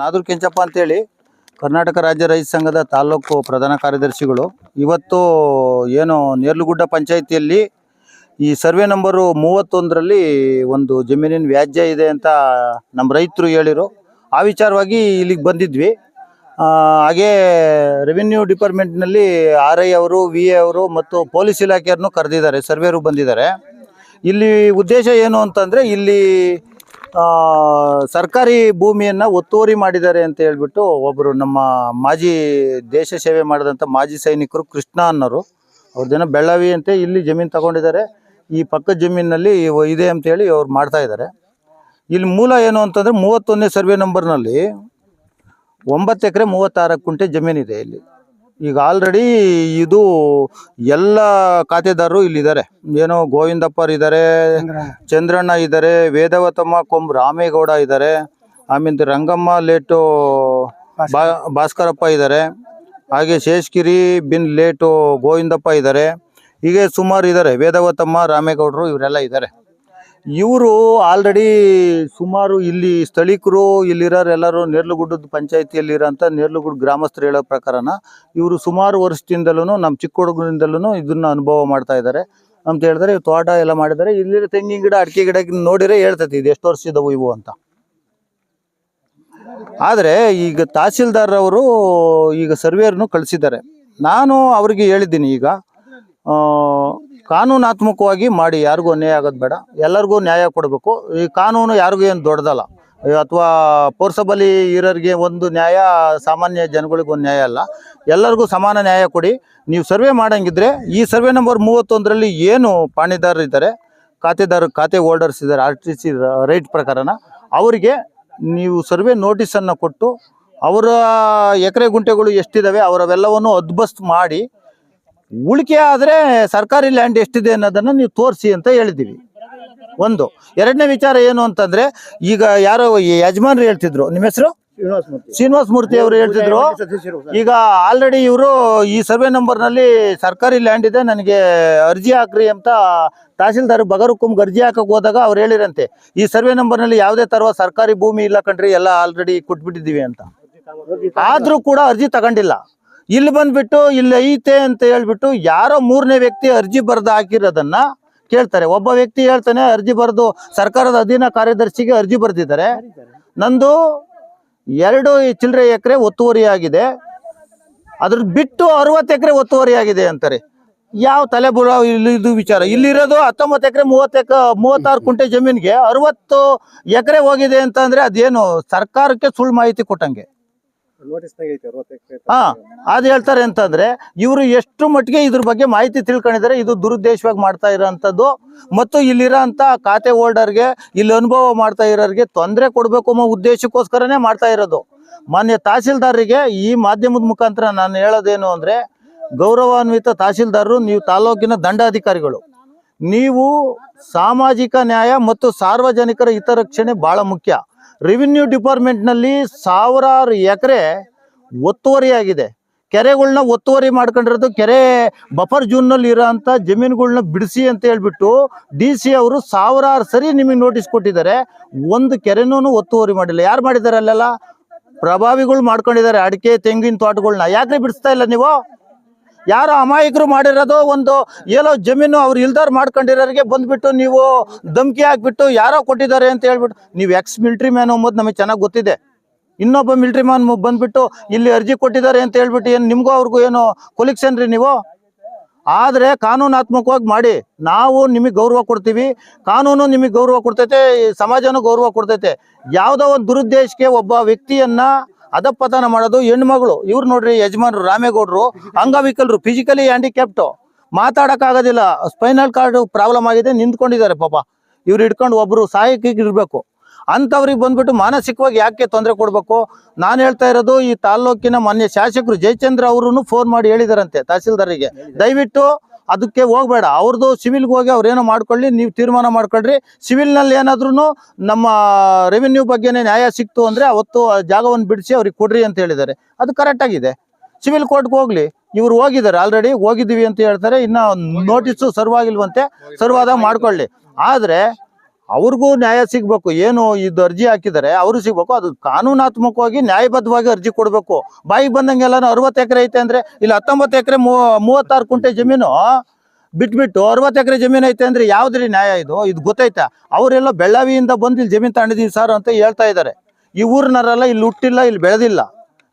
ನಾದೂರ್ ಕೆಂಚಪ್ಪ ಅಂತೇಳಿ ಕರ್ನಾಟಕ ರಾಜ್ಯ ರೈತ ಸಂಘದ ತಾಲೂಕು ಪ್ರಧಾನ ಕಾರ್ಯದರ್ಶಿಗಳು. ಇವತ್ತು ಏನು ನೇರ್ಲುಗುಡ್ಡ ಪಂಚಾಯಿತಿಯಲ್ಲಿ ಈ ಸರ್ವೆ ನಂಬರು ಮೂವತ್ತೊಂದರಲ್ಲಿ ಒಂದು ಜಮೀನಿನ ವ್ಯಾಜ್ಯ ಇದೆ ಅಂತ ನಮ್ಮ ರೈತರು ಹೇಳಿರು. ಆ ವಿಚಾರವಾಗಿ ಇಲ್ಲಿಗೆ ಬಂದಿದ್ವಿ. ಹಾಗೇ ರೆವಿನ್ಯೂ ಡಿಪಾರ್ಟ್ಮೆಂಟ್ನಲ್ಲಿ ಆರ್ ಐ ಅವರು, ವಿ ಎ ಅವರು ಮತ್ತು ಪೊಲೀಸ್ ಇಲಾಖೆಯವ್ರನ್ನೂ ಕರೆದಿದ್ದಾರೆ, ಸರ್ವೇರು ಬಂದಿದ್ದಾರೆ. ಇಲ್ಲಿ ಉದ್ದೇಶ ಏನು ಅಂತಂದರೆ ಇಲ್ಲಿ ಸರ್ಕಾರಿ ಭೂಮಿಯನ್ನು ಒತ್ತುವರಿ ಮಾಡಿದ್ದಾರೆ ಅಂತ ಹೇಳ್ಬಿಟ್ಟು ಒಬ್ಬರು ನಮ್ಮ ಮಾಜಿ ದೇಶ ಸೇವೆ ಮಾಡಿದಂಥ ಮಾಜಿ ಸೈನಿಕರು ಕೃಷ್ಣ ಅನ್ನೋರು. ಅವ್ರದ್ದೇನೋ ಬೆಳ್ಳಾವಿ ಅಂತೆ, ಇಲ್ಲಿ ಜಮೀನು ತಗೊಂಡಿದ್ದಾರೆ. ಈ ಪಕ್ಕದ ಜಮೀನಿನಲ್ಲಿ ಇದೆ ಇದೆ ಅಂತೇಳಿ ಅವ್ರು ಮಾಡ್ತಾ ಇದ್ದಾರೆ. ಇಲ್ಲಿ ಮೂಲ ಏನು ಅಂತಂದರೆ ಮೂವತ್ತೊಂದನೇ ಸರ್ವೆ ನಂಬರ್ನಲ್ಲಿ ಒಂಬತ್ತು ಎಕರೆ ಮೂವತ್ತಾರು ಕುಂಟೆ ಜಮೀನಿದೆ ಇಲ್ಲಿ. ಈಗ ಆಲ್ರೆಡಿ ಇದು ಎಲ್ಲ ಖಾತೆದಾರರು ಇಲ್ಲಿದ್ದಾರೆ. ಏನೋ ಗೋವಿಂದಪ್ಪರ್ ಇದ್ದಾರೆ, ಚಂದ್ರಣ್ಣ ಇದ್ದಾರೆ, ವೇದವತಮ್ಮ ಕೊಂಬ್ ರಾಮೇಗೌಡ ಇದ್ದಾರೆ ಆಮೇಲೆ ರಂಗಮ್ಮ, ಲೇಟು ಭಾಸ್ಕರಪ್ಪ ಇದ್ದಾರೆ. ಹಾಗೆ ಶೇಷಗಿರಿ, ಬಿನ್, ಲೇಟು, ಗೋವಿಂದಪ್ಪ ಇದ್ದಾರೆ. ಹೀಗೆ ಸುಮಾರು ಇದ್ದಾರೆ. ವೇದವತಮ್ಮ, ರಾಮೇಗೌಡರು ಇವರೆಲ್ಲ ಇದ್ದಾರೆ. ಇವರು ಆಲ್ರೆಡಿ ಸುಮಾರು ಇಲ್ಲಿ ಸ್ಥಳೀಕರು, ಇಲ್ಲಿರೋರು ಎಲ್ಲರೂ ನೇರ್ಲುಗುಡ್ಡದ ಪಂಚಾಯತಿಯಲ್ಲಿರೋಂಥ ನೇರ್ಲುಗುಡ್ ಗ್ರಾಮಸ್ಥರು ಹೇಳೋ ಪ್ರಕಾರನ ಇವರು ಸುಮಾರು ವರ್ಷದಿಂದಲೂ ನಮ್ಮ ಚಿಕ್ಕ ಹುಡುಗರಿಂದಲೂ ಇದನ್ನ ಅನುಭವ ಮಾಡ್ತಾ ಇದ್ದಾರೆ. ಅಂತ ಹೇಳಿದ್ರೆ ತೋಟ ಎಲ್ಲ ಮಾಡಿದ್ದಾರೆ. ಇಲ್ಲಿ ತೆಂಗಿನ ಗಿಡ, ಅಡಿಕೆ ಗಿಡ ನೋಡಿದ್ರೆ ಹೇಳ್ತೈತಿ, ಇದು ಎಷ್ಟು ವರ್ಷ ಇದಾವು ಇವು ಅಂತ. ಆದರೆ ಈಗ ತಹಸೀಲ್ದಾರ್ ಅವರು ಈಗ ಸರ್ವೇರ್ನು ಕಳಿಸಿದ್ದಾರೆ. ನಾನು ಅವ್ರಿಗೆ ಹೇಳಿದ್ದೀನಿ ಈಗ ಕಾನೂನಾತ್ಮಕವಾಗಿ ಮಾಡಿ, ಯಾರಿಗೂ ಅನ್ಯಾಯ ಆಗೋದು ಬೇಡ. ಎಲ್ಲರಿಗೂ ನ್ಯಾಯ ಕೊಡಬೇಕು. ಈ ಕಾನೂನು ಯಾರಿಗೂ ಏನು ದೊಡ್ಡದಲ್ಲ. ಅಥವಾ ಪೋರ್ಸಬಲಿ ಇರೋರಿಗೆ ಒಂದು ನ್ಯಾಯ, ಸಾಮಾನ್ಯ ಜನಗಳಿಗೆ ಒಂದು ನ್ಯಾಯ ಅಲ್ಲ. ಎಲ್ಲರಿಗೂ ಸಮಾನ ನ್ಯಾಯ ಕೊಡಿ. ನೀವು ಸರ್ವೆ ಮಾಡಂಗಿದ್ರೆ ಈ ಸರ್ವೆ ನಂಬರ್ ಮೂವತ್ತೊಂದರಲ್ಲಿ ಏನು ಪಾಣಿದಾರರು ಇದ್ದಾರೆ, ಖಾತೆದಾರ, ಖಾತೆ ಹೋಲ್ಡರ್ಸ್ ಇದ್ದಾರೆ ಆರ್ ಟಿ ಸಿ ರೈಟ್ ಪ್ರಕಾರನ, ಅವರಿಗೆ ನೀವು ಸರ್ವೆ ನೋಟಿಸನ್ನು ಕೊಟ್ಟು, ಅವರ ಎಕರೆ ಗುಂಟೆಗಳು ಎಷ್ಟಿದ್ದಾವೆ ಅವರವೆಲ್ಲವನ್ನು ಅದ್ಬಸ್ತ್ ಮಾಡಿ ಉಳಿಕೆ ಆದರೆ ಸರ್ಕಾರಿ ಲ್ಯಾಂಡ್ ಎಷ್ಟಿದೆ ಅನ್ನೋದನ್ನು ನೀವು ತೋರಿಸಿ ಅಂತ ಹೇಳಿದ್ದೀವಿ. ಒಂದು. ಎರಡನೇ ವಿಚಾರ ಏನು ಅಂತಂದ್ರೆ ಈಗ ಯಾರೋ ಯಜಮಾನ್ರು ಹೇಳ್ತಿದ್ರು. ನಿಮ್ಮ ಹೆಸರು? ಶ್ರೀನಿವಾಸ ಮೂರ್ತಿ ಅವರು ಹೇಳ್ತಿದ್ರು. ಈಗ ಆಲ್ರೆಡಿ ಇವರು ಈ ಸರ್ವೆ ನಂಬರ್ನಲ್ಲಿ ಸರ್ಕಾರಿ ಲ್ಯಾಂಡ್ ಇದೆ ನನಗೆ ಅರ್ಜಿ ಹಾಕ್ರಿ ಅಂತ ತಹಸೀಲ್ದಾರ್ ಬಗರುಕುಂಗ್ ಅರ್ಜಿ ಹಾಕಕ್ ಹೋದಾಗ ಅವ್ರು ಹೇಳಿರಂತೆ. ಈ ಸರ್ವೆ ನಂಬರ್ನಲ್ಲಿ ಯಾವುದೇ ತರಹ ಸರ್ಕಾರಿ ಭೂಮಿ ಇಲ್ಲ ಕಣ್ರಿ ಎಲ್ಲ ಆಲ್ರೆಡಿ ಕೊಟ್ಬಿಟ್ಟಿದ್ದೀವಿ ಅಂತ. ಆದ್ರೂ ಕೂಡ ಅರ್ಜಿ ತಗೊಂಡಿಲ್ಲ. ಇಲ್ಲಿ ಬಂದ್ಬಿಟ್ಟು, ಇಲ್ಲಿ ಐತೆ ಅಂತ ಹೇಳ್ಬಿಟ್ಟು ಯಾರೋ ಮೂರನೇ ವ್ಯಕ್ತಿ ಅರ್ಜಿ ಬರೆದು ಹಾಕಿರೋದನ್ನ ಕೇಳ್ತಾರೆ. ಒಬ್ಬ ವ್ಯಕ್ತಿ ಹೇಳ್ತಾನೆ, ಅರ್ಜಿ ಬರೆದು ಸರ್ಕಾರದ ಅಧೀನ ಕಾರ್ಯದರ್ಶಿಗೆ ಅರ್ಜಿ ಬರೆದಿದ್ದಾರೆ. ನಂದು ಎರಡು ಚಿಲ್ಲರೆ ಎಕರೆ ಒತ್ತುವರಿ ಆಗಿದೆ. ಅದ್ರ ಬಿಟ್ಟು ಅರವತ್ತು ಎಕರೆ ಒತ್ತುವರಿ ಆಗಿದೆ ಅಂತಾರೆ. ಯಾವ ತಲೆ ಇಲ್ಲಿ ಇದು ವಿಚಾರ. ಇಲ್ಲಿರೋದು ಹತ್ತೊಂಬತ್ತು ಎಕರೆ, ಮೂವತ್ತು ಎಕ, ಮೂವತ್ತಾರು ಕುಂಟೆ ಜಮೀನಿಗೆ ಅರವತ್ತು ಎಕರೆ ಹೋಗಿದೆ ಅಂತಂದ್ರೆ ಅದೇನು ಸರ್ಕಾರಕ್ಕೆ ಸುಳ್ಳು ಮಾಹಿತಿ ಕೊಟ್ಟಂಗೆ. ಹಾ, ಅದ್ ಹೇಳ್ತಾರೆ ಅಂತಂದ್ರೆ ಇವರು ಎಷ್ಟು ಮಟ್ಟಿಗೆ ಇದ್ರ ಬಗ್ಗೆ ಮಾಹಿತಿ ತಿಳ್ಕೊಂಡಿದ್ದಾರೆ. ಇದು ದುರುದ್ದೇಶವಾಗಿ ಮಾಡ್ತಾ ಇರೋಂಥದ್ದು. ಮತ್ತು ಇಲ್ಲಿರೋ ಖಾತೆ ಹೋಲ್ಡರ್ಗೆ ಇಲ್ಲಿ ಅನುಭವ ಮಾಡ್ತಾ ಇರೋರಿಗೆ ತೊಂದರೆ ಕೊಡಬೇಕು ಅನ್ನೋ ಉದ್ದೇಶಕ್ಕೋಸ್ಕರನೇ ಮಾಡ್ತಾ ಇರೋದು. ಮಾನ್ಯ ತಹಸೀಲ್ದಾರರಿಗೆ ಈ ಮಾಧ್ಯಮದ ಮುಖಾಂತರ ನಾನು ಹೇಳೋದೇನು ಅಂದ್ರೆ, ಗೌರವಾನ್ವಿತ ತಹಸೀಲ್ದಾರರು, ನೀವು ತಾಲೂಕಿನ ದಂಡಾಧಿಕಾರಿಗಳು. ನೀವು ಸಾಮಾಜಿಕ ನ್ಯಾಯ ಮತ್ತು ಸಾರ್ವಜನಿಕರ ಹಿತರಕ್ಷಣೆ ಬಹಳ ಮುಖ್ಯ. ರೆವಿನ್ಯೂ ಡಿಪಾರ್ಟ್ಮೆಂಟ್ನಲ್ಲಿ ಸಾವಿರಾರು ಎಕರೆ ಒತ್ತುವರಿಯಾಗಿದೆ. ಕೆರೆಗಳನ್ನ ಒತ್ತುವರಿ ಮಾಡ್ಕೊಂಡಿರೋದು ಕೆರೆ ಬಫರ್ ಜೂನ್ನಲ್ಲಿ ಇರೋಂಥ ಜಮೀನುಗಳನ್ನ ಬಿಡಿಸಿ ಅಂತ ಹೇಳ್ಬಿಟ್ಟು ಡಿ ಸಿ ಅವರು ಸಾವಿರಾರು ಸರಿ ನಿಮಗೆ ನೋಟಿಸ್ ಕೊಟ್ಟಿದ್ದಾರೆ. ಒಂದು ಕೆರೆನೂ ಒತ್ತುವರಿ ಮಾಡಿಲ್ಲ. ಯಾರು ಮಾಡಿದ್ದಾರೆ ಅಲ್ಲೆಲ್ಲ? ಪ್ರಭಾವಿಗಳು ಮಾಡ್ಕೊಂಡಿದ್ದಾರೆ. ಅಡಿಕೆ, ತೆಂಗಿನ ತೋಟಗಳನ್ನ ಯಾಕೆ ಬಿಡಿಸ್ತಾ ಇಲ್ಲ ನೀವು? ಯಾರೋ ಅಮಾಯಕರು ಮಾಡಿರೋದು ಒಂದು ಏನೋ ಜಮೀನು ಅವ್ರು ಇಲ್ದಾರ್ ಮಾಡ್ಕೊಂಡಿರೋರಿಗೆ ಬಂದ್ಬಿಟ್ಟು ನೀವು ಧಮಕಿ ಹಾಕ್ಬಿಟ್ಟು ಯಾರೋ ಕೊಟ್ಟಿದ್ದಾರೆ ಅಂತ ಹೇಳ್ಬಿಟ್ಟು, ನೀವು ಎಕ್ಸ್ ಮಿಲ್ಟ್ರಿ ಮ್ಯಾನ್ ಅಂಬೋದು ನಮಗೆ ಚೆನ್ನಾಗಿ ಗೊತ್ತಿದೆ. ಇನ್ನೊಬ್ಬ ಮಿಲ್ಟ್ರಿ ಮ್ಯಾನ್ ಬಂದ್ಬಿಟ್ಟು ಇಲ್ಲಿ ಅರ್ಜಿ ಕೊಟ್ಟಿದ್ದಾರೆ ಅಂತ ಹೇಳ್ಬಿಟ್ಟು ಏನು ನಿಮಗೂ ಅವ್ರಿಗೂ ಏನು ಕೊಲಿಕ್ಷನ್ ರೀ ನೀವು? ಆದರೆ ಕಾನೂನಾತ್ಮಕವಾಗಿ ಮಾಡಿ, ನಾವು ನಿಮಗೆ ಗೌರವ ಕೊಡ್ತೀವಿ, ಕಾನೂನು ನಿಮಗೆ ಗೌರವ ಕೊಡ್ತೈತೆ ಸಮಾಜನೂ ಗೌರವ ಕೊಡ್ತೈತೆ. ಯಾವುದೋ ಒಂದು ದುರುದ್ದೇಶಕ್ಕೆ ಒಬ್ಬ ವ್ಯಕ್ತಿಯನ್ನ ಅಧಪತನ ಮಾಡೋದು ಹೆಣ್ಮಗಳು. ಇವ್ರು ನೋಡ್ರಿ ಯಜಮಾನ್ರು, ರಾಮೇಗೌಡರು, ಅಂಗವಿಕಲರು ಫಿಸಿಕಲಿ ಹ್ಯಾಂಡಿಕ್ಯಾಪ್ಟು ಮಾತಾಡೋಕ್ಕಾಗೋದಿಲ್ಲ. ಸ್ಪೈನಲ್ ಕಾರ್ಡ್ ಪ್ರಾಬ್ಲಮ್ ಆಗಿದೆ, ನಿಂತ್ಕೊಂಡಿದ್ದಾರೆ ಪಾಪ. ಇವ್ರು ಹಿಡ್ಕೊಂಡು ಒಬ್ರು ಸಹಾಯಕ್ಕೆ ಇರಬೇಕು. ಅಂಥವ್ರಿಗೆ ಬಂದ್ಬಿಟ್ಟು ಮಾನಸಿಕವಾಗಿ ಯಾಕೆ ತೊಂದರೆ ಕೊಡಬೇಕು? ನಾನು ಹೇಳ್ತಾ ಇರೋದು, ಈ ತಾಲ್ಲೂಕಿನ ಮಾನ್ಯ ಶಾಸಕರು ಜಯಚಂದ್ರ ಅವರು ಫೋನ್ ಮಾಡಿ ಹೇಳಿದಾರಂತೆ ತಹಸೀಲ್ದಾರಿಗೆ ದಯವಿಟ್ಟು ಅದಕ್ಕೆ ಹೋಗ್ಬೇಡ. ಅವ್ರದ್ದು ಸಿವಿಲ್ಗೆ ಹೋಗಿ ಅವ್ರೇನೋ ಮಾಡ್ಕೊಳ್ಳಿ, ನೀವು ತೀರ್ಮಾನ ಮಾಡ್ಕೊಳ್ರಿ. ಸಿವಿಲ್ನಲ್ಲಿ ಏನಾದ್ರೂ ನಮ್ಮ ರೆವಿನ್ಯೂ ಬಗ್ಗೆನೇ ನ್ಯಾಯ ಸಿಕ್ತು ಅಂದರೆ ಅವತ್ತು ಆ ಜಾಗವನ್ನು ಬಿಡಿಸಿ ಅವ್ರಿಗೆ ಕೊಡ್ರಿ ಅಂತ ಹೇಳಿದ್ದಾರೆ. ಅದು ಕರೆಕ್ಟ್ ಆಗಿದೆ. ಸಿವಿಲ್ ಕೋರ್ಟ್ಗೆ ಹೋಗ್ಲಿ. ಇವ್ರು ಹೋಗಿದ್ದಾರೆ ಆಲ್ರೆಡಿ ಹೋಗಿದ್ದೀವಿ ಅಂತ ಹೇಳ್ತಾರೆ. ಇನ್ನು ನೋಟಿಸು ಸರ್ವಾಗಿಲ್ವಂತೆ ಆಗಿಲ್ವಂತೆ ಸರ್ವ್ ಆದಾಗ ಮಾಡ್ಕೊಳ್ಳಿ. ಆದರೆ ಅವ್ರಿಗೂ ನ್ಯಾಯ ಸಿಗ್ಬೇಕು. ಏನು ಇದು ಅರ್ಜಿ ಹಾಕಿದರೆ ಅವರು ಸಿಗ್ಬೇಕು. ಅದು ಕಾನೂನಾತ್ಮಕವಾಗಿ ನ್ಯಾಯಬದ್ಧವಾಗಿ ಅರ್ಜಿ ಕೊಡಬೇಕು. ಬಾಯಿಗೆ ಬಂದಂಗೆಲ್ಲ ಅರವತ್ತು ಎಕರೆ ಐತೆ ಅಂದ್ರೆ ಇಲ್ಲಿ ಹತ್ತೊಂಬತ್ತು ಎಕರೆ ಮೂವತ್ತಾರು ಕುಂಟೆ ಜಮೀನು ಬಿಟ್ಬಿಟ್ಟು ಅರವತ್ತು ಎಕರೆ ಜಮೀನು ಐತೆ ಅಂದ್ರೆ ಯಾವ್ದ್ರಿ ನ್ಯಾಯ ಇದು? ಇದು ಗೊತ್ತೈತಾ? ಅವರೆಲ್ಲ ಬೆಳ್ಳಾವಿಯಿಂದ ಬಂದು ಇಲ್ಲಿ ಜಮೀನು ತಗೊಂಡಿದೀವಿ ಸರ್ ಅಂತ ಹೇಳ್ತಾ ಇದ್ದಾರೆ. ಈ ಊರಿನವರೆಲ್ಲ ಇಲ್ಲಿ ಹುಟ್ಟಿಲ್ಲ, ಇಲ್ಲಿ ಬೆಳೆದಿಲ್ಲ.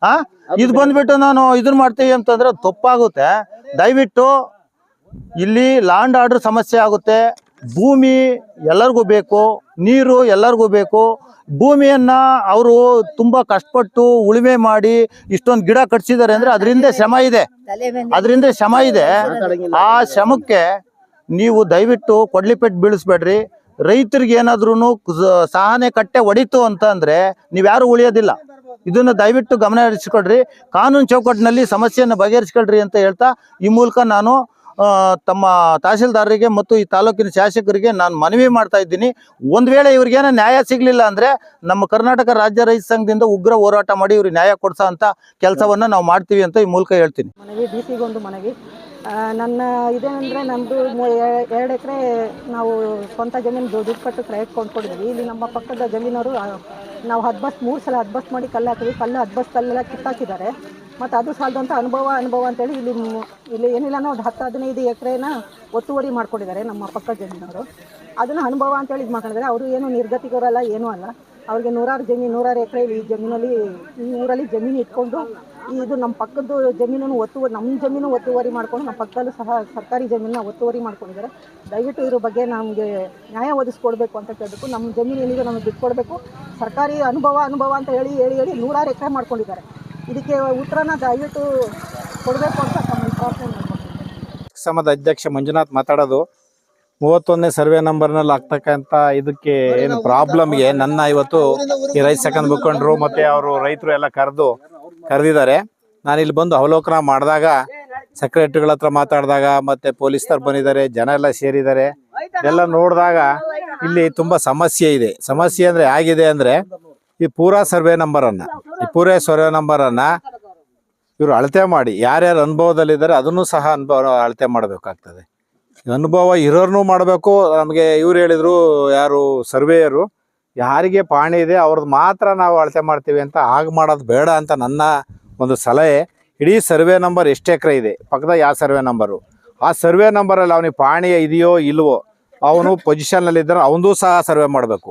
ಆ? ಇದು ಬಂದ್ಬಿಟ್ಟು ನಾನು ಇದನ್ನ ಮಾಡ್ತೀವಿ ಅಂತಂದ್ರೆ ತಪ್ಪಾಗುತ್ತೆ. ದಯವಿಟ್ಟು ಇಲ್ಲಿ ಲ್ಯಾಂಡ್ ಆರ್ಡರ್ ಸಮಸ್ಯೆ ಆಗುತ್ತೆ. ಭೂಮಿ ಎಲ್ಲರಿಗೂ ಬೇಕು, ನೀರು ಎಲ್ಲರಿಗೂ ಬೇಕು. ಭೂಮಿಯನ್ನ ಅವರು ತುಂಬಾ ಕಷ್ಟಪಟ್ಟು ಉಳುಮೆ ಮಾಡಿ ಇಷ್ಟೊಂದು ಗಿಡ ಕಟ್ಸಿದ್ದಾರೆ ಅಂದರೆ ಅದರಿಂದ ಶ್ರಮ ಇದೆ. ಅದರಿಂದ ಶ್ರಮ ಇದೆ. ಆ ಶ್ರಮಕ್ಕೆ ನೀವು ದಯವಿಟ್ಟು ಕೊಡ್ಲಿಪೆಟ್ಟು ಬೀಳಿಸ್ಬೇಡ್ರಿ. ರೈತರಿಗೆ ಏನಾದ್ರೂ ಸಹನೆ ಕಟ್ಟೆ ಹೊಡಿತು ಅಂತ ನೀವು ಯಾರು ಉಳಿಯೋದಿಲ್ಲ. ಇದನ್ನ ದಯವಿಟ್ಟು ಗಮನ ಹರಿಸ್ಕೊಳ್ರಿ. ಕಾನೂನು ಚೌಕಟ್ಟಿನಲ್ಲಿ ಸಮಸ್ಯೆಯನ್ನು ಬಗೆಹರಿಸ್ಕೊಳ್ರಿ ಅಂತ ಹೇಳ್ತಾ ಈ ಮೂಲಕ ನಾನು ತಮ್ಮ ತಹಸೀಲ್ದಾರರಿಗೆ ಮತ್ತು ಈ ತಾಲೂಕಿನ ಶಾಸಕರಿಗೆ ನಾನು ಮನವಿ ಮಾಡ್ತಾ ಇದ್ದೀನಿ. ಒಂದು ವೇಳೆ ಇವ್ರಿಗೇನೋ ನ್ಯಾಯ ಸಿಗಲಿಲ್ಲ ಅಂದರೆ ನಮ್ಮ ಕರ್ನಾಟಕ ರಾಜ್ಯ ರೈತ ಸಂಘದಿಂದ ಉಗ್ರ ಹೋರಾಟ ಮಾಡಿ ಇವ್ರಿಗೆ ನ್ಯಾಯ ಕೊಡ್ಸೋ ಅಂತ ಕೆಲಸವನ್ನು ನಾವು ಮಾಡ್ತೀವಿ ಅಂತ ಈ ಮೂಲಕ ಹೇಳ್ತೀನಿ. ಮನವಿ ಡಿ ಸಿಗೊಂದು ಮನವಿ ನನ್ನ ಇದೇನಂದರೆ ನಮ್ಮದು ಎರಡು ಎಕರೆ ನಾವು ಸ್ವಂತ ಜಮೀನು ದುಡ್ಡು ಕಟ್ಟು ಕ್ರಯಕ್ಕೆ ಕೊಂಡ್ಕೊಂಡಿದ್ವಿ ಇಲ್ಲಿ ನಮ್ಮ ಪಕ್ಕದ ಜಮೀನವರು ನಾವು ಹದ್ಬಸ್ ಮೂರು ಸಲ ಹದ್ಬಸ್ ಮಾಡಿ ಕಲ್ಲು ಹಾಕಿದ್ವಿ. ಕಲ್ಲು ಹದ್ಬಸ್ ಕಲ್ಲೆಲ್ಲ ಕಿತ್ತಾಕಿದ್ದಾರೆ. ಮತ್ತು ಅದು ಸಾಲದಂಥ ಅನುಭವ ಅನುಭವ ಅಂತೇಳಿ ಇಲ್ಲಿ ಇಲ್ಲಿ ಏನಿಲ್ಲ ಒಂದು ಹತ್ತು, ಹದಿನೈದು ಎಕರೆನ ಒತ್ತುವರಿ ಮಾಡ್ಕೊಂಡಿದ್ದಾರೆ ನಮ್ಮ ಪಕ್ಕ ಜಮೀನವರು. ಅದನ್ನು ಅನುಭವ ಅಂತೇಳಿ ಇದು ಮಾಡ್ಕೊಂಡಿದ್ದಾರೆ. ಅವರು ಏನು ನಿರ್ಗತಿಕರಲ್ಲ, ಏನೂ ಅಲ್ಲ. ಅವ್ರಿಗೆ ನೂರಾರು ಜಮೀನು, ನೂರಾರು ಎಕರೆ ಈ ಜಮೀನಲ್ಲಿ, ಈ ಊರಲ್ಲಿ ಜಮೀನು ಇಟ್ಕೊಂಡು ಇದು ನಮ್ಮ ಪಕ್ಕದ ಜಮೀನನ್ನು ಒತ್ತುವರಿ ನಮ್ಮ ಜಮೀನು ಒತ್ತುವರಿ ಮಾಡ್ಕೊಂಡು ನಮ್ಮ ಪಕ್ಕದಲ್ಲೂ ಸಹ ಸರ್ಕಾರಿ ಜಮೀನನ್ನ ಒತ್ತುವರಿ ಮಾಡ್ಕೊಂಡಿದ್ದಾರೆ. ದಯವಿಟ್ಟು ಇದ್ರ ಬಗ್ಗೆ ನಮಗೆ ನ್ಯಾಯ ಒದಗಿಸ್ಕೊಡ್ಬೇಕು ಅಂತ ಕೇಳಬೇಕು ನಮ್ಮ ಜಮೀನು ಏನಿದೆ ನಮಗೆ ಬಿಟ್ಕೊಡ್ಬೇಕು. ಸರ್ಕಾರಿ ಅನುಭವ ಅನುಭವ ಅಂತ ಹೇಳಿ ಹೇಳಿ ಹೇಳಿ ನೂರಾರು ಎಕರೆ ಮಾಡ್ಕೊಂಡಿದ್ದಾರೆ. ಇದಕ್ಕೆ ಉತ್ತರನ ದಯವಿಟ್ಟು ಕೊಡಬೇಕು ಅಂತ ಪ್ರಾರ್ಥನೆ ಸಮದ ಅಧ್ಯಕ್ಷ ಮಂಜುನಾಥ್ ಮಾತಾಡೋದು. ಮೂವತ್ತೊಂದನೇ ಸರ್ವೆ ನಂಬರ್ನಲ್ಲಿ ಆಗ್ತಕ್ಕಂಥ ಇದಕ್ಕೆ ಏನು ಪ್ರಾಬ್ಲಮ್ಗೆ ನನ್ನ ಇವತ್ತು ಈ ರೈತ ಸೆಕೆಂಡ್ ಮುಖಂಡರು ಮತ್ತೆ ಅವರು ರೈತರು ಎಲ್ಲ ಕರೆದು ಕರೆದಿದ್ದಾರೆ. ನಾನು ಇಲ್ಲಿ ಬಂದು ಅವಲೋಕನ ಮಾಡಿದಾಗ ಸೆಕ್ರೆಟರಿಗಳ ಹತ್ರ ಮಾತಾಡಿದಾಗ, ಮತ್ತೆ ಪೊಲೀಸ್ನವ್ರು ಬಂದಿದ್ದಾರೆ, ಜನ ಎಲ್ಲ ಸೇರಿದ್ದಾರೆ. ಎಲ್ಲ ನೋಡಿದಾಗ ಇಲ್ಲಿ ತುಂಬಾ ಸಮಸ್ಯೆ ಇದೆ. ಸಮಸ್ಯೆ ಅಂದರೆ ಆಗಿದೆ ಅಂದ್ರೆ ಈ ಪೂರಾ ಸರ್ವೆ ನಂಬರನ್ನು, ಈ ಪೂರೇ ಸರ್ವೆ ನಂಬರನ್ನು ಇವರು ಅಳತೆ ಮಾಡಿ, ಯಾರ್ಯಾರು ಅನುಭವದಲ್ಲಿದ್ದಾರೆ ಅದನ್ನು ಸಹ ಅನುಭವ ಅಳತೆ ಮಾಡಬೇಕಾಗ್ತದೆ. ಅನುಭವ ಇರೋರ್ನು ಮಾಡಬೇಕು, ನಮಗೆ ಇವ್ರು ಹೇಳಿದರು, ಯಾರು ಸರ್ವೇಯರು, ಯಾರಿಗೆ ಪಾಣಿ ಇದೆ ಅವ್ರದ್ದು ಮಾತ್ರ ನಾವು ಅಳತೆ ಮಾಡ್ತೀವಿ ಅಂತ ಆಗ ಮಾಡೋದು ಬೇಡ ಅಂತ ನನ್ನ ಒಂದು ಸಲಹೆ. ಇಡೀ ಸರ್ವೆ ನಂಬರ್ ಎಷ್ಟು ಎಕರೆ ಇದೆ, ಪಕ್ಕದ ಯಾವ ಸರ್ವೆ ನಂಬರು, ಆ ಸರ್ವೆ ನಂಬರಲ್ಲಿ ಅವನಿಗೆ ಪಾಣಿ ಇದೆಯೋ ಇಲ್ವೋ ಅವನು ಪೊಸಿಷನ್ನಲ್ಲಿ ಇದ್ರೆ ಅವನು ಸಹ ಸರ್ವೆ ಮಾಡಬೇಕು.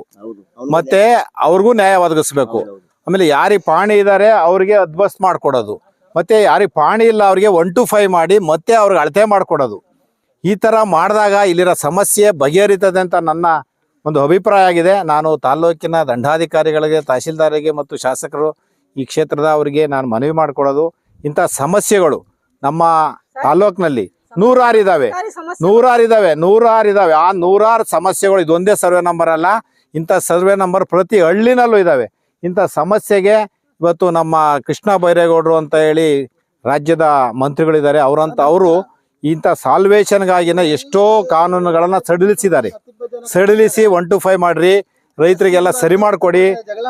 ಮತ್ತೆ ಅವ್ರಿಗೂ ನ್ಯಾಯ ಒದಗಿಸ್ಬೇಕು. ಆಮೇಲೆ ಯಾರಿಗೆ ಪಾಣಿ ಇದ್ದಾರೆ ಅವ್ರಿಗೆ ಅದ್ಬಸ್ ಮಾಡ್ಕೊಡೋದು. ಮತ್ತೆ ಯಾರಿಗೆ ಪಾಣಿ ಇಲ್ಲ ಅವ್ರಿಗೆ ಒನ್ ಟು ಫೈವ್ ಮಾಡಿ ಮತ್ತೆ ಅವ್ರಿಗೆ ಅಳತೆ ಮಾಡ್ಕೊಡೋದು. ಈ ತರ ಮಾಡಿದಾಗ ಇಲ್ಲಿರೋ ಸಮಸ್ಯೆ ಬಗೆಹರಿತದೆ ಅಂತ ನನ್ನ ಒಂದು ಅಭಿಪ್ರಾಯ ಆಗಿದೆ. ನಾನು ತಾಲೂಕಿನ ದಂಡಾಧಿಕಾರಿಗಳಿಗೆ ತಹಶೀಲ್ದಾರಿಗೆ ಮತ್ತು ಶಾಸಕರು ಈ ಕ್ಷೇತ್ರದ ಅವರಿಗೆ ನಾನು ಮನವಿ ಮಾಡಿಕೊಡೋದು. ಇಂಥ ಸಮಸ್ಯೆಗಳು ನಮ್ಮ ತಾಲ್ಲೂಕಿನಲ್ಲಿ ನೂರಾರು ಇದಾವೆ ನೂರಾರು ಇದಾವೆ ನೂರಾರು ಇದಾವೆ ಆ ನೂರಾರು ಸಮಸ್ಯೆಗಳು ಇದೊಂದೇ ಸರ್ವೆ ನಂಬರ್ ಅಲ್ಲ ಇಂಥ ಸರ್ವೆ ನಂಬರ್ ಪ್ರತಿ ಹಳ್ಳಿನಲ್ಲೂ ಇದಾವೆ. ಇಂಥ ಸಮಸ್ಯೆಗೆ ಇವತ್ತು ನಮ್ಮ ಕೃಷ್ಣ ಬೈರೇಗೌಡರು ಅಂತ ಹೇಳಿ ರಾಜ್ಯದ ಮಂತ್ರಿಗಳಿದ್ದಾರೆ. ಅವರಂತ ಅವರು ಇಂಥ ಸಾಲ್ವೇಷನ್ಗಾಗಿನ ಎಷ್ಟೋ ಕಾನೂನುಗಳನ್ನ ಸಡಿಲಿಸಿದ್ದಾರೆ. ಸಡಿಲಿಸಿ ಒನ್ ಟು ಫೈವ್ ಮಾಡ್ರಿ ರೈತರಿಗೆಲ್ಲ ಸರಿ ಮಾಡಿಕೊಡಿ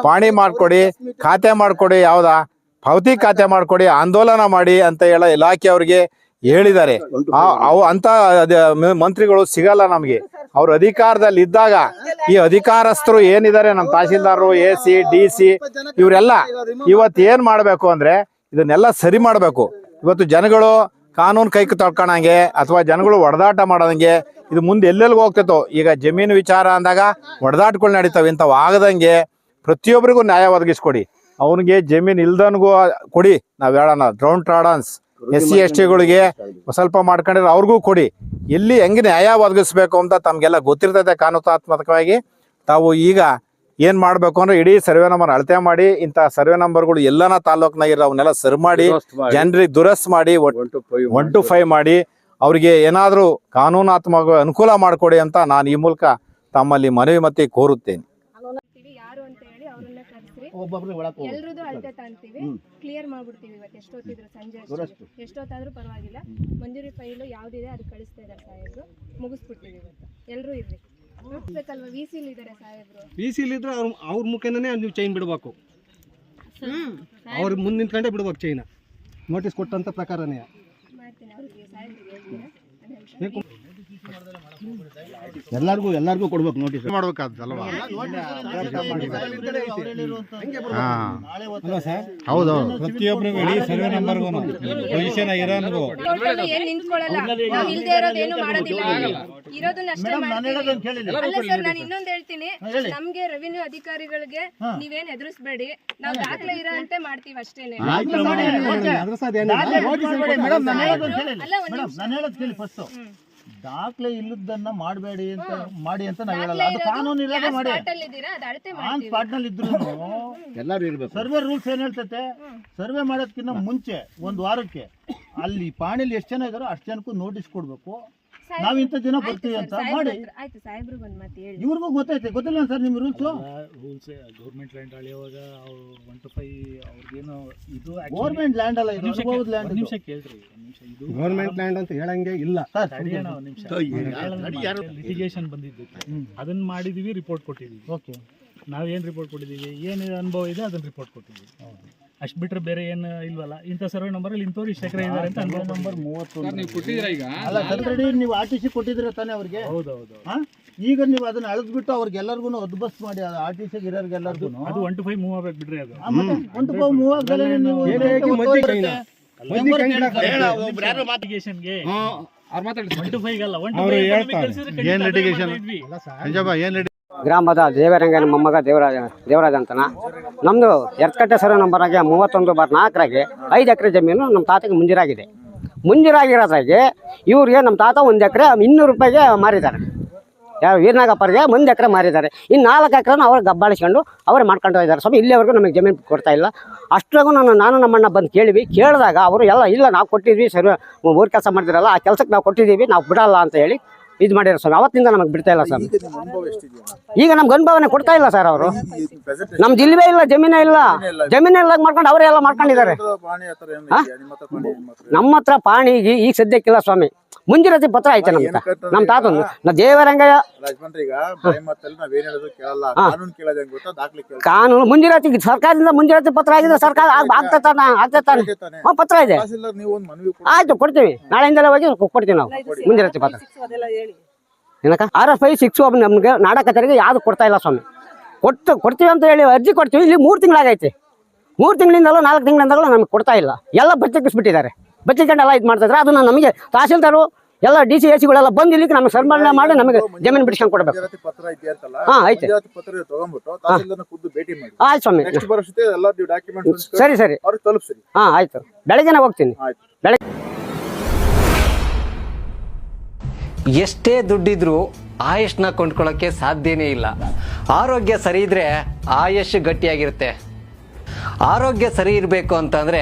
ಪಾಣಿ ಮಾಡಿಕೊಡಿ ಖಾತೆ ಮಾಡಿಕೊಡಿ ಯಾವುದಾ ಪಾವತಿ ಖಾತೆ ಮಾಡ್ಕೊಡಿ ಆಂದೋಲನ ಮಾಡಿ ಅಂತ ಹೇಳೋ ಇಲಾಖೆಯವ್ರಿಗೆ ಹೇಳಿದ್ದಾರೆ. ಅಂತ ಮಂತ್ರಿಗಳು ಸಿಗಲ್ಲ ನಮಗೆ. ಅವ್ರ ಅಧಿಕಾರದಲ್ಲಿ ಇದ್ದಾಗ ಈ ಅಧಿಕಾರಸ್ಥರು ಏನಿದ್ದಾರೆ ನಮ್ಮ ತಹಸೀಲ್ದಾರರು ಎ ಸಿ ಡಿ ಸಿ ಇವರೆಲ್ಲ ಇವತ್ತು ಏನ್ ಮಾಡ್ಬೇಕು ಅಂದ್ರೆ ಇದನ್ನೆಲ್ಲ ಸರಿ ಮಾಡ್ಬೇಕು. ಇವತ್ತು ಜನಗಳು ಕಾನೂನು ಕೈ ತೊಳ್ಕೊಂಡಂಗೆ ಅಥವಾ ಜನಗಳು ಹೊಡೆದಾಟ ಮಾಡೋದಂಗೆ ಇದು ಮುಂದೆ ಎಲ್ಲೆಲ್ಲಿ ಹೋಗ್ತಿತ್ತು? ಈಗ ಜಮೀನು ವಿಚಾರ ಅಂದಾಗ ಹೊಡೆದಾಟಗಳು ನಡೀತಾವೆ ಇಂಥವು ಆಗದಂಗೆ ಪ್ರತಿಯೊಬ್ಬರಿಗೂ ನ್ಯಾಯ ಒದಗಿಸ್ಕೊಡಿ. ಅವನಿಗೆ ಜಮೀನು ಇಲ್ದನ್ಗೂ ಕೊಡಿ. ನಾವು ಹೇಳೋಣ ಡ್ರೌನ್ ಟ್ರಾಡನ್ಸ್ ಎಸ್ ಸಿ ಎಸ್ ಟಿಗಳಿಗೆ ಸ್ವಲ್ಪ ಮಾಡ್ಕೊಂಡಿರೋ ಅವ್ರಿಗೂ ಕೊಡಿ. ಎಲ್ಲಿ ಹೆಂಗೆ ನ್ಯಾಯ ಒದಗಿಸ್ಬೇಕು ಅಂತ ತಮಗೆಲ್ಲ ಗೊತ್ತಿರ್ತೈತೆ ಕಾನೂನಾತ್ಮಕವಾಗಿ ತಾವು ಈಗ ಏನ್ ಮಾಡ್ಬೇಕು ಅಂದ್ರೆ ಇಡೀ ಸರ್ವೆ ನಂಬರ್ ಅಳತೆ ಮಾಡಿ ಇಂಥ ಸರ್ವೆ ನಂಬರ್ಗಳು ಎಲ್ಲನ ತಾಲೂಕ್ನಾಗಿರೋ ಅವನ್ನೆಲ್ಲ ಸರ್ ಮಾಡಿ ಜನರಿಗೆ ದುರಸ್ ಮಾಡಿ ಒನ್ ಟು ಫೈವ್ ಮಾಡಿ ಅವ್ರಿಗೆ ಏನಾದರೂ ಕಾನೂನಾತ್ಮಕ ಅನುಕೂಲ ಮಾಡಿಕೊಡಿ ಅಂತ ನಾನು ಈ ಮೂಲಕ ತಮ್ಮಲ್ಲಿ ಮನವಿ ಮತ್ತೆ ಕೋರುತ್ತೇನೆ ಅಂತೀವಿ ಯಾರು ಅಂತ ಹೇಳಿ ಅವ್ರನ್ನ ಕರೆಸ್ರಿ ಎಲ್ರದ್ದು ಅಳತೆ ತಾಂತೀವಿ ಕ್ಲಿಯರ್ ಮಾಡ್ಬಿಡ್ತೀವಿ ಇವತ್ತು ಎಷ್ಟೊತ್ತಿದ್ರು ಸಂಜೆ ಅಷ್ಟೊತ್ತಿಗೆ. ಎಷ್ಟೊತ್ತಾದ್ರೂ ಪರವಾಗಿಲ್ಲ. ಮಂಜೂರಿ ಫೈಲು ಯಾವ್ದಿದೆ ಅದು ಕಳಿಸ್ತಾ ಇದ್ದಾರೆ ಸಾಹೇಬ್ರು. ಮುಗಿಸ್ಬಿಡ್ತೀವಿ ಇವತ್ತು. ಎಲ್ಲರೂ ಇರ್ರಿ. ನೋಡ್ಬೇಕಲ್ವಾ ವಿ ಸಿಲ್ ಇದ್ದಾರೆ ಸಾಹೇಬ್ರು. ಬಿ ಸಿಲಿದ್ರು ಇದ್ರೆ ಅವ್ರ ಅವ್ರ ಮುಖೇನೇ ನೀವು ಚೈನ್ ಬಿಡಬೇಕು. ಅವ್ರ ಮುಂದೆ ನಿಂತ್ಕೊಂಡೇ ಬಿಡ್ಬೇಕು ಚೈನ ನೋಟಿಸ್ ಕೊಟ್ಟಂತ ಪ್ರಕಾರನೇ. ಮಾಡ್ತೀನಿ ಅವ್ರಿಗೆ. ಸಾಹೇಬ್ರಿಗೆ ಹೇಳ್ತೀನಿ. ಎಲ್ಲಾರ್ಗೂ ಎಲ್ಲಾರ್ಗು ಕೊಡ್ಬೇಕು ನೋಟಿಸ್ ಮಾಡ್ಬೇಕಾದಲ್ವಾ ಹಾ ಹೌದೌದು ಪ್ರತಿಯೊಬ್ಬರಿಗೂ ಇಡೀ ಸರ್ವೆ ನಂಬರ್ಗೂ ಪೊಸಿಷನ್ ಇರೋನ್ಗೂ ಇನ್ನೊಂದ್ ಹೇಳ್ತೀನಿ ನಮ್ಗೆ ರೆವಿನ್ಯೂ ಅಧಿಕಾರಿಗಳಿಗೆ ನೀವೇನ್ ಎದುರಿಸ್ಬೇಡಿ ನಾವ್ ದಾಖಲೆ ಇರೋ ಅಂತೆ ಮಾಡ್ತೀವಿ ಅಷ್ಟೇನೆ ಅಲ್ಲ ಒಂದ್ ದಾಖಲೆ ಇಲ್ಲದನ್ನ ಮಾಡಬೇಡಿ ಅಂತ ಮಾಡಿ ಅಂತ ನಾವು ಹೇಳಲ್ಲ. ಅದು ಕಾನೂನು ಇಲ್ಲದೆ ಮಾಡಿ. ಆನ್ ಸ್ಪಾಟ್ನಲ್ಲಿ ಇದ್ರು ಎಲ್ಲರೂ ಇರಬೇಕು. ಸರ್ವೆ ರೂಲ್ಸ್ ಏನ್ ಹೇಳ್ತೈತೆ? ಸರ್ವೆ ಮಾಡೋದಕ್ಕಿಂತ ಮುಂಚೆ ಒಂದು ವಾರಕ್ಕೆ ಅಲ್ಲಿ ಪಾಣಿಲಿ ಎಷ್ಟು ಜನ ಇದಾರೋ ಅಷ್ಟು ಜನಕ್ಕೂ ನೋಟಿಸ್ ಕೊಡ್ಬೇಕು. ನಾವ್ ಇಂಥ ದಿನ ಬರ್ತೀವಿ ಅಂತ ಮಾಡಿ. ಆಯ್ತು ಸಾಹೇಬ್ರಿಗೆ ಒಂದ್ ಮಾತು ಹೇಳಿ. ಇವ್ರಿಗೂ ಗೊತ್ತೈತೆ ಗೊತ್ತಿಲ್ಲ ಸರ್ ನಿಮ್ ರೂಲ್ಸ್ ರೂಲ್ಸ್ ಗೌರ್ಮೆಂಟ್ ಲ್ಯಾಂಡ್ ಅಳಿಯುವಾಗ ಅವ್ರು ಒನ್ ಟು ಫೈವ್ ಅವ್ರಿಗೇನು ಇದು ಗೌರ್ಮೆಂಟ್ ಲ್ಯಾಂಡ್ ಅಲ್ಲ ಇದು ಅನುಭವದ ಲ್ಯಾಂಡ್ ನಿಮಿಷ ಕೇಳ್ರಿ ನಿಮಿಷ ಇದು ಗೌರ್ಮೆಂಟ್ ಲ್ಯಾಂಡ್ ಅಂತ ಹೇಳಂಗೆ ಇಲ್ಲ. ಲಿಟಿಗೇಷನ್ ಬಂದಿದ್ದು ಅದನ್ನ ಮಾಡಿದೀವಿ ರಿಪೋರ್ಟ್ ಕೊಟ್ಟಿದ್ದೀವಿ ಓಕೆ ನಾವೇನು ರಿಪೋರ್ಟ್ ಕೊಟ್ಟಿದ್ದೀವಿ ಏನು ಅನುಭವ ಇದೆ ಅದನ್ನ ರಿಪೋರ್ಟ್ ಕೊಟ್ಟಿದ್ದೀವಿ ಅಷ್ಟು ಬಿಟ್ರೆ ಬೇರೆ ಏನು ಇಲ್ವಲ್ಲ? ಇಂಥ ಸರ್ವೆ ನಂಬರಲ್ಲಿ ಇಂಥವ್ರು ಇಷ್ಟು ಎಕರೆ ಇದ್ದಾರೆ ಅಂತ ಅನುಭವ ನಂಬರ್ ಮೂವತ್ತೊಂದು. ನೀವು ಕೊಟ್ಟಿದ್ದೀರಾ ಈಗ? ಅಲ್ಲ ಕಲ್ರೆಡಿ ನೀವು ಆರ್ ಟಿ ಸಿ ಕೊಟ್ಟಿದ್ದೀರ ತಾನೇ ಅವ್ರಿಗೆ? ಹೌದೌದು. ಹೌದು ಈಗ ನೀವು ಅದನ್ನ ಅಳದ್ಬಿಟ್ಟು ಅವ್ರಿಗೆ ಎಲ್ಲರಿಗೂ ಅದ್ಬಸ್ ಮಾಡಿ ಆರ್ ಟಿ ಸಿ ಇರೋರ್ಗೆಲ್ಲರಿಗೂ ಅದು ಒನ್ ಟು ಫೈವ್ ಮೂವ್ ಆಗ್ಬೇಕು ಬಿಡ್ರಿ ಅದು. ಒಂದು ಪಾವು ಮೂವತ್ತಲ್ಲಿ ನೀವು ಏನೇ ಆಗಿ ಮಧ್ಯೆ ಕೈನ. ಮಧ್ಯೆ ಕೈ ಲಿಟಿಗೇಷನ್ಗೆ ಅವ್ರು ಮಾತಾಡಿ ಒನ್ ಟು ಫೈವ್ ಅಲ್ಲ ಒನ್ ಟು ಫೈವ್ ಹೇಳ್ತಾರೆ. ಏನ್ ಲಿಟಿಗೇಷನ್ ಅಂಜಪ್ಪ ಏನ್ ಗ್ರಾಮದ ದೇವರಂಗನ ಮೊಮ್ಮಗ ದೇವರಾಜ ದೇವರಾಜ ಅಂತನ ನಮ್ಮದು ಎರ್ಕಟ್ಟೆ ಸರ್ವೆ ನಂಬರಾಗೆ ಮೂವತ್ತೊಂದು ಬಾರ್ ನಾಲ್ಕರಾಗೆ ಐದು ಎಕರೆ ಜಮೀನು ನಮ್ಮ ತಾತಗೆ ಮುಂಜಿರಾಗಿದೆ. ಮುಂಜಿರಾಗಿರೋದಾಗಿ ಇವ್ರಿಗೆ ನಮ್ಮ ತಾತ ಒಂದು ಎಕರೆ ಇನ್ನೂರು ರೂಪಾಯಿಗೆ ಮಾರಿದ್ದಾರೆ. ಯಾರು ವೀರನಾಗಪ್ಪರಿಗೆ ಒಂದು ಎಕರೆ ಮಾರಿದ್ದಾರೆ. ಇನ್ನು ನಾಲ್ಕು ಎಕರೆನ ಅವ್ರು ಗಬ್ಬಾಳಿಸ್ಕೊಂಡು ಅವ್ರು ಮಾಡ್ಕೊಂಡು ಇದ್ದಾರೆ ಸ್ವಾಮಿ, ಇಲ್ಲಿವರೆಗೂ ನಮಗೆ ಜಮೀನು ಕೊಡ್ತಾ ಇಲ್ಲ. ಅಷ್ಟರಾಗೂ ನಾನು ನಾನು ನಮ್ಮಣ್ಣ ಬಂದು ಕೇಳಿವಿ ಕೇಳಿದಾಗ ಅವರು, ಎಲ್ಲ, ಇಲ್ಲ, ನಾವು ಕೊಟ್ಟಿದ್ವಿ, ಸರಿ, ಊರು ಕೆಲಸ ಮಾಡ್ತಿರಲ್ಲ, ಆ ಕೆಲಸಕ್ಕೆ ನಾವು ಕೊಟ್ಟಿದ್ದೀವಿ, ನಾವು ಬಿಡಲ್ಲ ಅಂತ ಹೇಳಿ ಇದು ಮಾಡಿರೋ ಸ್ವಾಮಿ. ಅವತ್ತಿಂದ ನಮಗೆ ಬಿಡ್ತಾ ಇಲ್ಲ ಸರ್ ಈಗ ನಮ್ಗೆ ಅನುಭವನೆ ಕೊಡ್ತಾ ಇಲ್ಲ ಸರ್ ಅವರು. ನಮ್ ಜಿಲ್ಲೆ ಇಲ್ಲ ಜಮೀನೇ ಇಲ್ಲ. ಜಮೀನೇ ಇಲ್ಲ. ಮಾಡ್ಕೊಂಡು ಅವರೇ ಎಲ್ಲ ಮಾಡ್ಕೊಂಡಿದ್ದಾರೆ? ನಮ್ಮ ಹತ್ರ ಪಾಣಿ ಈಗ ಸದ್ಯಕ್ಕಿಲ್ಲ ಸ್ವಾಮಿ. ಮುಂಜಿರತಿ ಪತ್ರ ಐತೆ ನಮ್ಮ ನಮ್ ತಾತ ನಾ ದೇವರಂಗಯ್ಯ. ಕಾನೂನು ಮುಂಜಿರತಿ ಸರ್ಕಾರದಿಂದ ಮುಂಜಿರತಿ ಪತ್ರ ಆಗಿದೆ ಸರ್ಕಾರ. ಹ್ಞೂ ಪತ್ರ ಇದೆ. ತಹಸೀಲ್ದಾರ್ ಮನವಿ ಕೊಡಿ. ಆಯ್ತು ಕೊಡ್ತೀವಿ. ನಾಳೆಯಿಂದಲೇ ಹೋಗಿ ಕೊಡ್ತೀವಿ ನಾವು. ಮುಂಜಿರತಿ ಪತ್ರ. ಏನಕ್ಕ? ಆರ್ ಎಫ್ ಐ ಸಿಕ್ಸ್ ನಮ್ಗೆ ನಾಡ ಕಚೇರಿಗೆ ಯಾವ್ದು ಕೊಡ್ತಾ ಇಲ್ಲ ಸ್ವಾಮಿ. ಕೊಟ್ಟು ಕೊಡ್ತೀವಿ ಅಂತ ಹೇಳಿ ಅರ್ಜಿ ಕೊಡ್ತೀವಿ. ಇಲ್ಲಿ ಮೂರು ತಿಂಗಳಾಗೈತಿ. ಮೂರು ತಿಂಗಳಿಂದಲೂ ನಾಲ್ಕು ತಿಂಗಳಿಂದಲೂ ನಮ್ಗೆ ಕೊಡ್ತಾ ಇಲ್ಲ. ಎಲ್ಲ ಬಚ್ಚಿಕ್ಕಿಸ್ಬಿಟ್ಟಿದ್ದಾರೆ ಬಚ್ಚಿಕೊಂಡೆಲ್ಲ ಇದು ಮಾಡ್ತಿದ್ರೆ ಅದನ್ನ ನಮಗೆ ತಹಸೀಲ್ದಾರು ಎಲ್ಲ ಡಿ ಸಿ ಎ ಸಿಗಳೆಲ್ಲ ಬಂದು ಇಲ್ಲಿಗೆ ನಮಗೆ ಸನ್ಮಾನ ಮಾಡಿ ನಮಗೆ ಜಮೀನು ಬಿಡಿಸ್ಕೊಂಡು ಕೊಡ್ಬೇಕು. ಹಾಂ ಐತೆ. ಆಯ್ತು ಸ್ವಾಮಿ. ನೆಕ್ಸ್ಟ್ ಬರೋಷ್ಟೇ ಎಲ್ಲ ಡಾಕ್ಯುಮೆಂಟ್ಸ್ ಸರಿ ಸರಿ. ಹಾಂ ಆಯ್ತು. ಬೆಳಗ್ಗೆನೇ ಹೋಗ್ತೀನಿ. ಆಯ್ತು. ಬೆಳಗ್ಗೆ ಎಷ್ಟೇ ದುಡ್ಡಿದ್ರೂ ಆಯುಷ್ನ ಕೊಂಡ್ಕೊಳ್ಳೋಕ್ಕೆ ಸಾಧ್ಯನೇ ಇಲ್ಲ. ಆರೋಗ್ಯ ಸರಿ ಇದ್ರೆ ಆಯುಷ್ ಗಟ್ಟಿಯಾಗಿರುತ್ತೆ. ಆರೋಗ್ಯ ಸರಿ ಇರಬೇಕು ಅಂತಂದ್ರೆ